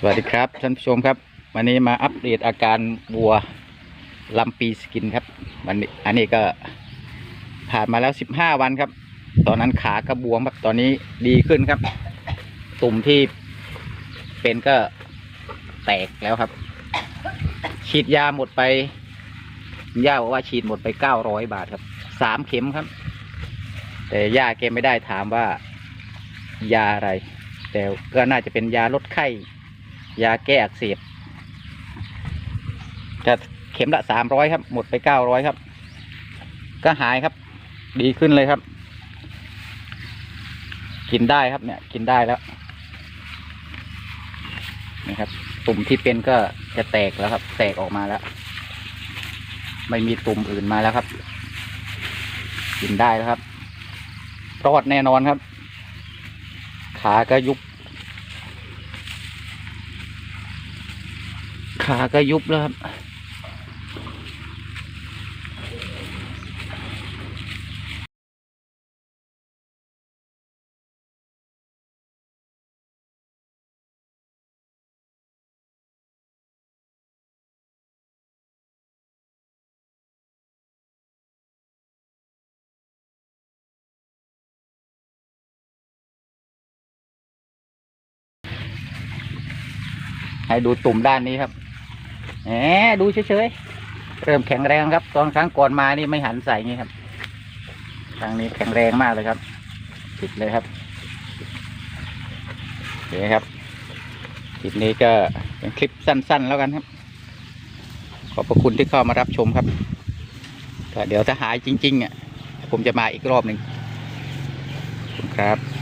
สวัสดีครับท่านผู้ชมครับ วันนี้มาอัปเดตอาการวัวลำปีสกินครับวันนี้อันนี้ก็ผ่านมาแล้วสิบห้าวันครับ ตอนนั้นขากระบวมครับตอนนี้ดีขึ้นครับ ตุ่มที่เป็นก็แตกแล้วครับ ฉีดยาหมดไปย่าบอกว่าฉีดหมดไปเก้าร้อยบาทครับสามเข็มครับ แต่ย่าแกไม่ได้ถามว่ายาอะไร แต่ก็น่าจะเป็นยาลดไข้ ยาแก้อักเสบจะเข็มละสามร้อยครับ หมดไปเก้าร้อยครับ ก็หายครับ ดีขึ้นเลยครับ กินได้ครับเนี่ย กินได้แล้วนะครับ ตุ่มที่เป็นก็จะแตกแล้วครับ แตกออกมาแล้ว ไม่มีตุ่มอื่นมาแล้วครับ กินได้แล้วครับรอดแน่นอนครับ ขาก็ยุบ ขาก็ยุบแล้วครับ ให้ดูตุ่มด้านนี้ครับ แหมดูเฉยๆ เริ่มแข็งแรงครับ ตอนครั้งก่อนมานี่ไม่หันใส่งี้ครับ ครั้งนี้แข็งแรงมากเลยครับติดเลยครับโอเคครับ คลิปนี้ก็เป็นคลิปสั้น ๆ แล้วกันครับ ขอบพระคุณที่เข้ามารับชมครับเดี๋ยวถ้าหายจริงๆอะผมจะมาอีกรอบหนึ่งขอบคุณครับ